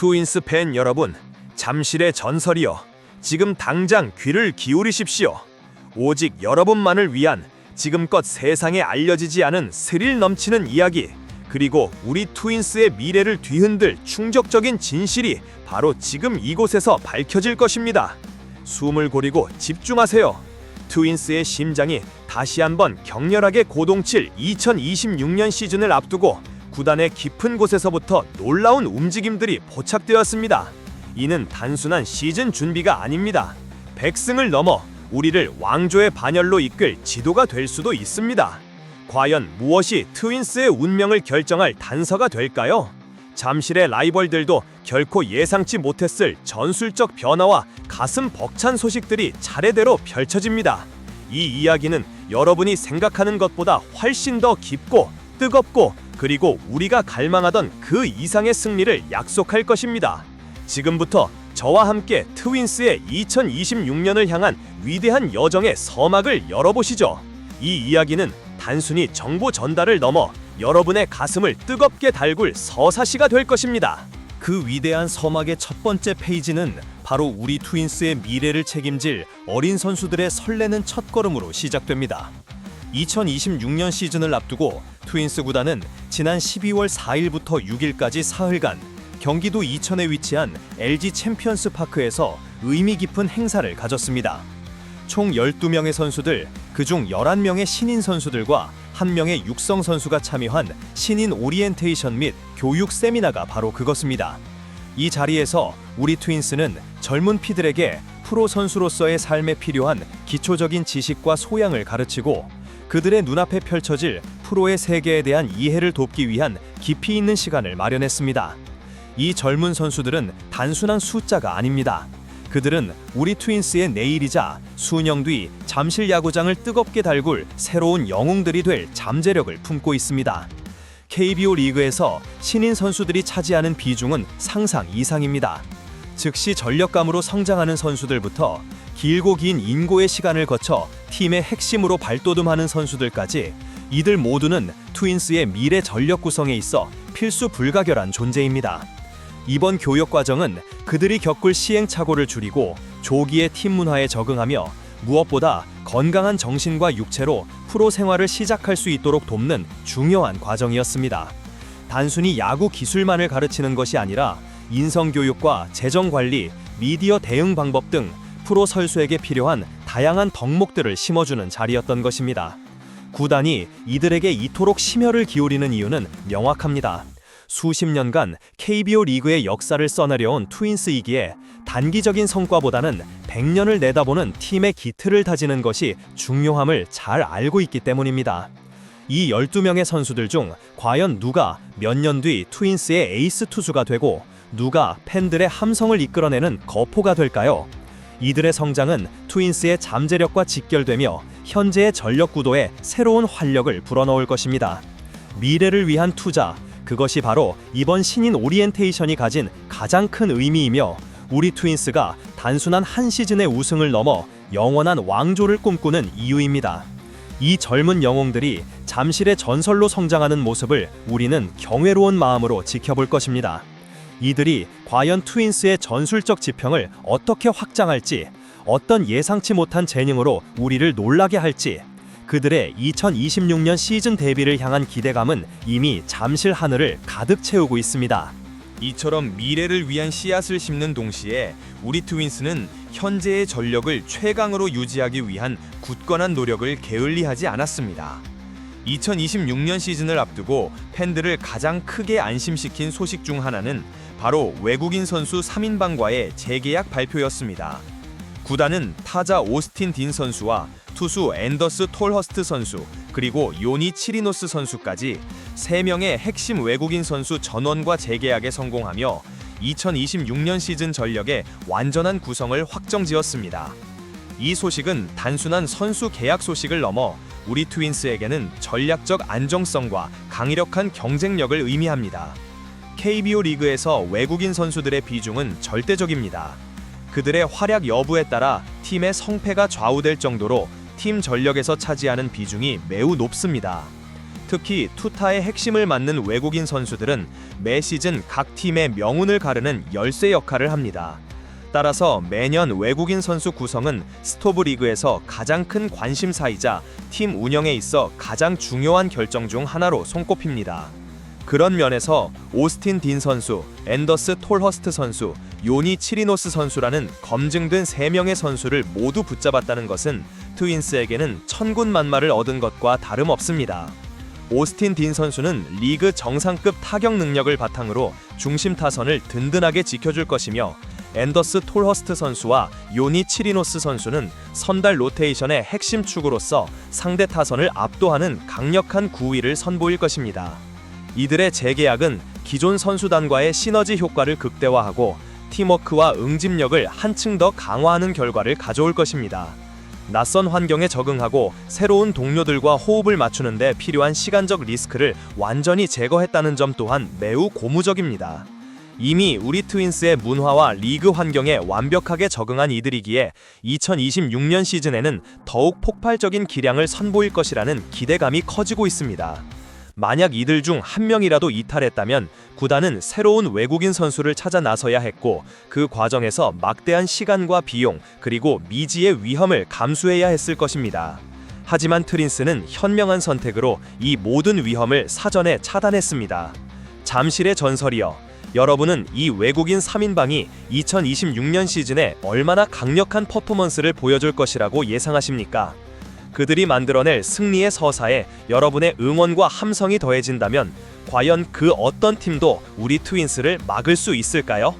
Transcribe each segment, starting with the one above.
트윈스 팬 여러분, 잠실의 전설이여, 지금 당장 귀를 기울이십시오. 오직 여러분만을 위한 지금껏 세상에 알려지지 않은 스릴 넘치는 이야기, 그리고 우리 트윈스의 미래를 뒤흔들 충격적인 진실이 바로 지금 이곳에서 밝혀질 것입니다. 숨을 고리고 집중하세요. 트윈스의 심장이 다시 한번 격렬하게 고동칠 2026년 시즌을 앞두고 구단의 깊은 곳에서부터 놀라운 움직임들이 포착되었습니다. 이는 단순한 시즌 준비가 아닙니다. 백승을 넘어 우리를 왕조의 반열로 이끌 지도가 될 수도 있습니다. 과연 무엇이 트윈스의 운명을 결정할 단서가 될까요? 잠실의 라이벌들도 결코 예상치 못했을 전술적 변화와 가슴 벅찬 소식들이 차례대로 펼쳐집니다. 이 이야기는 여러분이 생각하는 것보다 훨씬 더 깊고 뜨겁고 그리고 우리가 갈망하던 그 이상의 승리를 약속할 것입니다. 지금부터 저와 함께 트윈스의 2026년을 향한 위대한 여정의 서막을 열어보시죠. 이 이야기는 단순히 정보 전달을 넘어 여러분의 가슴을 뜨겁게 달굴 서사시가 될 것입니다. 그 위대한 서막의 첫 번째 페이지는 바로 우리 트윈스의 미래를 책임질 어린 선수들의 설레는 첫걸음으로 시작됩니다. 2026년 시즌을 앞두고 트윈스 구단은 지난 12월 4일부터 6일까지 사흘간 경기도 이천에 위치한 LG 챔피언스 파크에서 의미 깊은 행사를 가졌습니다. 총 12명의 선수들, 그중 11명의 신인 선수들과 1명의 육성 선수가 참여한 신인 오리엔테이션 및 교육 세미나가 바로 그것입니다. 이 자리에서 우리 트윈스는 젊은 피들에게 프로 선수로서의 삶에 필요한 기초적인 지식과 소양을 가르치고 그들의 눈앞에 펼쳐질 프로의 세계에 대한 이해를 돕기 위한 깊이 있는 시간을 마련했습니다. 이 젊은 선수들은 단순한 숫자가 아닙니다. 그들은 우리 트윈스의 내일이자 수년 뒤 잠실 야구장을 뜨겁게 달굴 새로운 영웅들이 될 잠재력을 품고 있습니다. KBO 리그에서 신인 선수들이 차지하는 비중은 상상 이상입니다. 즉시 전력감으로 성장하는 선수들부터 길고 긴 인고의 시간을 거쳐 팀의 핵심으로 발돋움하는 선수들까지 이들 모두는 트윈스의 미래 전력 구성에 있어 필수 불가결한 존재입니다. 이번 교육 과정은 그들이 겪을 시행착오를 줄이고 조기에 팀 문화에 적응하며 무엇보다 건강한 정신과 육체로 프로 생활을 시작할 수 있도록 돕는 중요한 과정이었습니다. 단순히 야구 기술만을 가르치는 것이 아니라 인성 교육과 재정 관리, 미디어 대응 방법 등 프로 선수에게 필요한 다양한 덕목들을 심어주는 자리였던 것입니다. 구단이 이들에게 이토록 심혈을 기울이는 이유는 명확합니다. 수십 년간 KBO 리그의 역사를 써내려온 트윈스이기에 단기적인 성과보다는 100년을 내다보는 팀의 기틀을 다지는 것이 중요함을 잘 알고 있기 때문입니다. 이 12명의 선수들 중 과연 누가 몇 년 뒤 트윈스의 에이스 투수가 되고 누가 팬들의 함성을 이끌어내는 거포가 될까요? 이들의 성장은 트윈스의 잠재력과 직결되며 현재의 전력 구도에 새로운 활력을 불어넣을 것입니다. 미래를 위한 투자, 그것이 바로 이번 신인 오리엔테이션이 가진 가장 큰 의미이며 우리 트윈스가 단순한 한 시즌의 우승을 넘어 영원한 왕조를 꿈꾸는 이유입니다. 이 젊은 영웅들이 잠실의 전설로 성장하는 모습을 우리는 경외로운 마음으로 지켜볼 것입니다. 이들이 과연 트윈스의 전술적 지평을 어떻게 확장할지, 어떤 예상치 못한 재능으로 우리를 놀라게 할지, 그들의 2026년 시즌 데뷔를 향한 기대감은 이미 잠실 하늘을 가득 채우고 있습니다. 이처럼 미래를 위한 씨앗을 심는 동시에 우리 트윈스는 현재의 전력을 최강으로 유지하기 위한 굳건한 노력을 게을리하지 않았습니다. 2026년 시즌을 앞두고 팬들을 가장 크게 안심시킨 소식 중 하나는 바로 외국인 선수 3인방과의 재계약 발표였습니다. 구단은 타자 오스틴 딘 선수와 투수 앤더스 톨허스트 선수 그리고 요니 치리노스 선수까지 3명의 핵심 외국인 선수 전원과 재계약에 성공하며 2026년 시즌 전력의 완전한 구성을 확정지었습니다. 이 소식은 단순한 선수 계약 소식을 넘어 우리 트윈스에게는 전략적 안정성과 강력한 경쟁력을 의미합니다. KBO 리그에서 외국인 선수들의 비중은 절대적입니다. 그들의 활약 여부에 따라 팀의 성패가 좌우될 정도로 팀 전력에서 차지하는 비중이 매우 높습니다. 특히 투타의 핵심을 맡는 외국인 선수들은 매 시즌 각 팀의 명운을 가르는 열쇠 역할을 합니다. 따라서 매년 외국인 선수 구성은 스토브 리그에서 가장 큰 관심사이자 팀 운영에 있어 가장 중요한 결정 중 하나로 손꼽힙니다. 그런 면에서 오스틴 딘 선수, 앤더스 톨허스트 선수, 요니 치리노스 선수라는 검증된 3명의 선수를 모두 붙잡았다는 것은 트윈스에게는 천군만마를 얻은 것과 다름없습니다. 오스틴 딘 선수는 리그 정상급 타격 능력을 바탕으로 중심 타선을 든든하게 지켜줄 것이며 앤더스 톨허스트 선수와 요니 치리노스 선수는 선달 로테이션의 핵심 축으로서 상대 타선을 압도하는 강력한 구위를 선보일 것입니다. 이들의 재계약은 기존 선수단과의 시너지 효과를 극대화하고 팀워크와 응집력을 한층 더 강화하는 결과를 가져올 것입니다. 낯선 환경에 적응하고 새로운 동료들과 호흡을 맞추는데 필요한 시간적 리스크를 완전히 제거했다는 점 또한 매우 고무적입니다. 이미 우리 트윈스의 문화와 리그 환경에 완벽하게 적응한 이들이기에 2026년 시즌에는 더욱 폭발적인 기량을 선보일 것이라는 기대감이 커지고 있습니다. 만약 이들 중 한 명이라도 이탈했다면 구단은 새로운 외국인 선수를 찾아 나서야 했고 그 과정에서 막대한 시간과 비용 그리고 미지의 위험을 감수해야 했을 것입니다. 하지만 트린스는 현명한 선택으로 이 모든 위험을 사전에 차단했습니다. 잠실의 전설이여 여러분은 이 외국인 3인방이 2026년 시즌에 얼마나 강력한 퍼포먼스를 보여줄 것이라고 예상하십니까? 그들이 만들어낼 승리의 서사에 여러분의 응원과 함성이 더해진다면 과연 그 어떤 팀도 우리 트윈스를 막을 수 있을까요?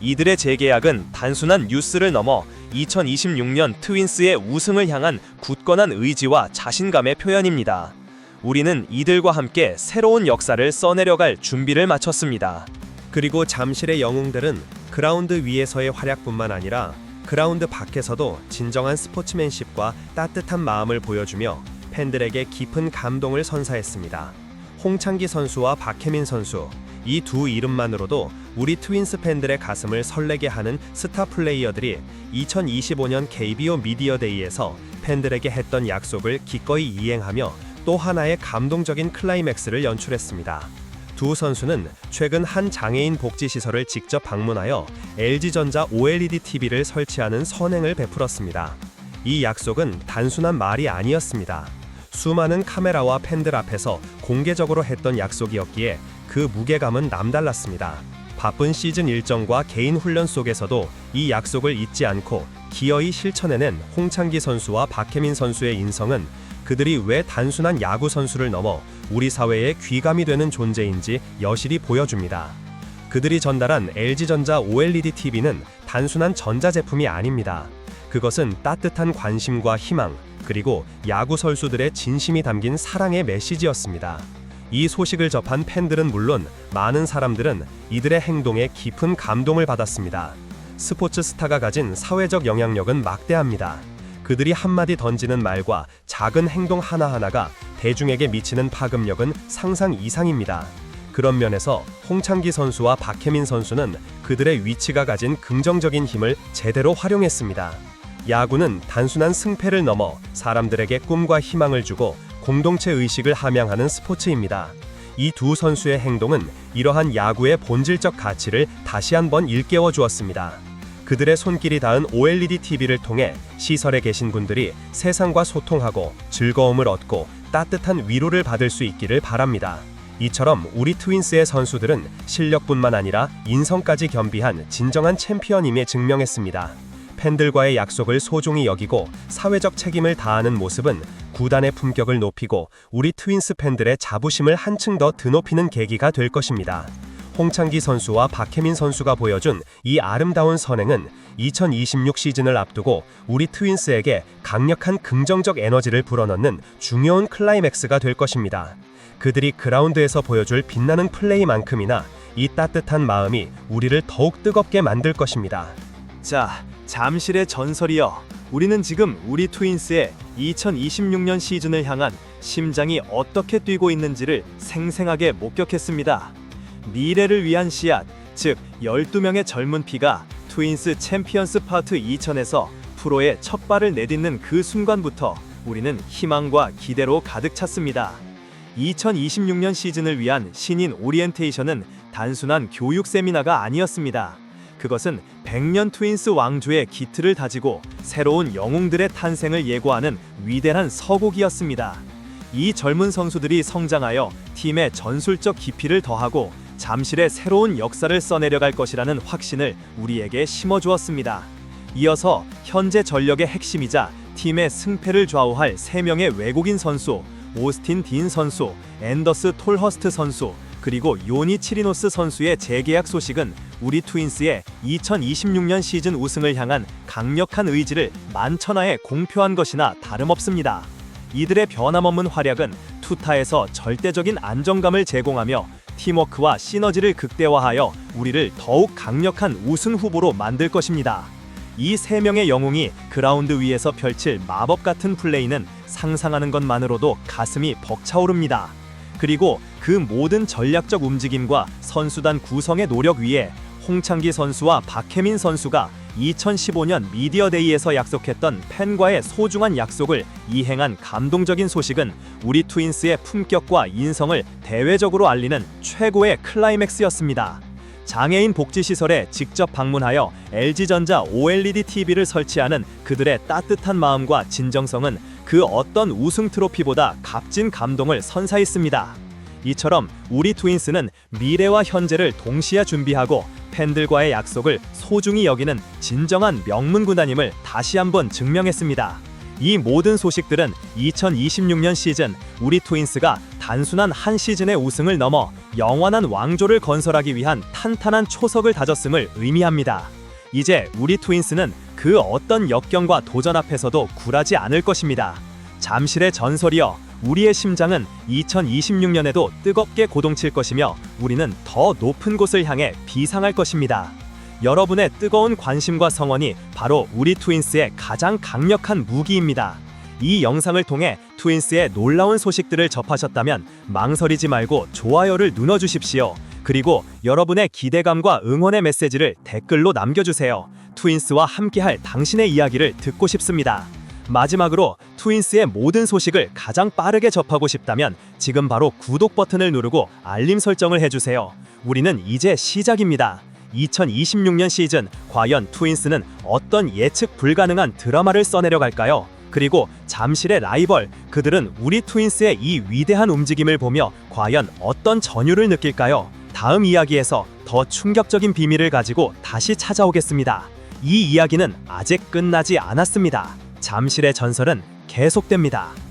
이들의 재계약은 단순한 뉴스를 넘어 2026년 트윈스의 우승을 향한 굳건한 의지와 자신감의 표현입니다. 우리는 이들과 함께 새로운 역사를 써내려갈 준비를 마쳤습니다. 그리고 잠실의 영웅들은 그라운드 위에서의 활약뿐만 아니라 그라운드 밖에서도 진정한 스포츠맨십과 따뜻한 마음을 보여주며 팬들에게 깊은 감동을 선사했습니다. 홍창기 선수와 박혜민 선수 이 두 이름만으로도 우리 트윈스 팬들의 가슴을 설레게 하는 스타 플레이어들이 2025년 KBO 미디어 데이에서 팬들에게 했던 약속을 기꺼이 이행하며 또 하나의 감동적인 클라이맥스를 연출했습니다. 두 선수는 최근 한 장애인 복지 시설을 직접 방문하여 LG전자 OLED TV를 설치하는 선행을 베풀었습니다. 이 약속은 단순한 말이 아니었습니다. 수많은 카메라와 팬들 앞에서 공개적으로 했던 약속이었기에 그 무게감은 남달랐습니다. 바쁜 시즌 일정과 개인 훈련 속에서도 이 약속을 잊지 않고 기어이 실천해낸 홍창기 선수와 박혜민 선수의 인성은 그들이 왜 단순한 야구 선수를 넘어 우리 사회에 귀감이 되는 존재인지 여실히 보여줍니다. 그들이 전달한 LG전자 OLED TV는 단순한 전자제품이 아닙니다. 그것은 따뜻한 관심과 희망, 그리고 야구 선수들의 진심이 담긴 사랑의 메시지였습니다. 이 소식을 접한 팬들은 물론 많은 사람들은 이들의 행동에 깊은 감동을 받았습니다. 스포츠 스타가 가진 사회적 영향력은 막대합니다. 그들이 한마디 던지는 말과 작은 행동 하나하나가 대중에게 미치는 파급력은 상상 이상입니다. 그런 면에서 홍창기 선수와 박혜민 선수는 그들의 위치가 가진 긍정적인 힘을 제대로 활용했습니다. 야구는 단순한 승패를 넘어 사람들에게 꿈과 희망을 주고 공동체 의식을 함양하는 스포츠입니다. 이 두 선수의 행동은 이러한 야구의 본질적 가치를 다시 한번 일깨워 주었습니다. 그들의 손길이 닿은 OLED TV를 통해 시설에 계신 분들이 세상과 소통하고 즐거움을 얻고 따뜻한 위로를 받을 수 있기를 바랍니다. 이처럼 우리 트윈스의 선수들은 실력뿐만 아니라 인성까지 겸비한 진정한 챔피언임에 증명했습니다. 팬들과의 약속을 소중히 여기고 사회적 책임을 다하는 모습은 구단의 품격을 높이고 우리 트윈스 팬들의 자부심을 한층 더 드높이는 계기가 될 것입니다. 홍창기 선수와 박혜민 선수가 보여준 이 아름다운 선행은 2026 시즌을 앞두고 우리 트윈스에게 강력한 긍정적 에너지를 불어넣는 중요한 클라이맥스가 될 것입니다. 그들이 그라운드에서 보여줄 빛나는 플레이만큼이나 이 따뜻한 마음이 우리를 더욱 뜨겁게 만들 것입니다. 자, 잠실의 전설이여. 우리는 지금 우리 트윈스의 2026년 시즌을 향한 심장이 어떻게 뛰고 있는지를 생생하게 목격했습니다. 미래를 위한 씨앗, 즉 12명의 젊은 피가 트윈스 챔피언스 파트 2000에서 프로의 첫 발을 내딛는 그 순간부터 우리는 희망과 기대로 가득 찼습니다. 2026년 시즌을 위한 신인 오리엔테이션은 단순한 교육 세미나가 아니었습니다. 그것은 100년 트윈스 왕조의 기틀을 다지고 새로운 영웅들의 탄생을 예고하는 위대한 서곡이었습니다. 이 젊은 선수들이 성장하여 팀의 전술적 깊이를 더하고 잠실의 새로운 역사를 써내려갈 것이라는 확신을 우리에게 심어주었습니다. 이어서 현재 전력의 핵심이자 팀의 승패를 좌우할 3명의 외국인 선수 오스틴 딘 선수, 앤더스 톨허스트 선수, 그리고 요니 치리노스 선수의 재계약 소식은 우리 트윈스의 2026년 시즌 우승을 향한 강력한 의지를 만천하에 공표한 것이나 다름없습니다. 이들의 변함없는 활약은 투타에서 절대적인 안정감을 제공하며 팀워크와 시너지를 극대화하여 우리를 더욱 강력한 우승 후보로 만들 것입니다. 이 세 명의 영웅이 그라운드 위에서 펼칠 마법 같은 플레이는 상상하는 것만으로도 가슴이 벅차오릅니다. 그리고 그 모든 전략적 움직임과 선수단 구성의 노력 위에 홍창기 선수와 박혜민 선수가 2015년 미디어데이에서 약속했던 팬과의 소중한 약속을 이행한 감동적인 소식은 우리 트윈스의 품격과 인성을 대외적으로 알리는 최고의 클라이맥스였습니다. 장애인 복지시설에 직접 방문하여 LG전자 OLED TV를 설치하는 그들의 따뜻한 마음과 진정성은 그 어떤 우승 트로피보다 값진 감동을 선사했습니다. 이처럼 우리 트윈스는 미래와 현재를 동시에 준비하고 팬들과의 약속을 소중히 여기는 진정한 명문 군단임을 다시 한번 증명했습니다. 이 모든 소식들은 2026년 시즌 우리 트윈스가 단순한 한 시즌의 우승을 넘어 영원한 왕조를 건설하기 위한 탄탄한 초석을 다졌음을 의미합니다. 이제 우리 트윈스는 그 어떤 역경과 도전 앞에서도 굴하지 않을 것입니다. 잠실의 전설이여 우리의 심장은 2026년에도 뜨겁게 고동칠 것이며 우리는 더 높은 곳을 향해 비상할 것입니다. 여러분의 뜨거운 관심과 성원이 바로 우리 트윈스의 가장 강력한 무기입니다. 이 영상을 통해 트윈스의 놀라운 소식들을 접하셨다면 망설이지 말고 좋아요를 눌러주십시오. 그리고 여러분의 기대감과 응원의 메시지를 댓글로 남겨주세요. 트윈스와 함께할 당신의 이야기를 듣고 싶습니다. 마지막으로 트윈스의 모든 소식을 가장 빠르게 접하고 싶다면 지금 바로 구독 버튼을 누르고 알림 설정을 해주세요. 우리는 이제 시작입니다. 2026년 시즌 과연 트윈스는 어떤 예측 불가능한 드라마를 써내려갈까요? 그리고 잠실의 라이벌 그들은 우리 트윈스의 이 위대한 움직임을 보며 과연 어떤 전율을 느낄까요? 다음 이야기에서 더 충격적인 비밀을 가지고 다시 찾아오겠습니다. 이 이야기는 아직 끝나지 않았습니다. 잠실의 전설은 계속됩니다.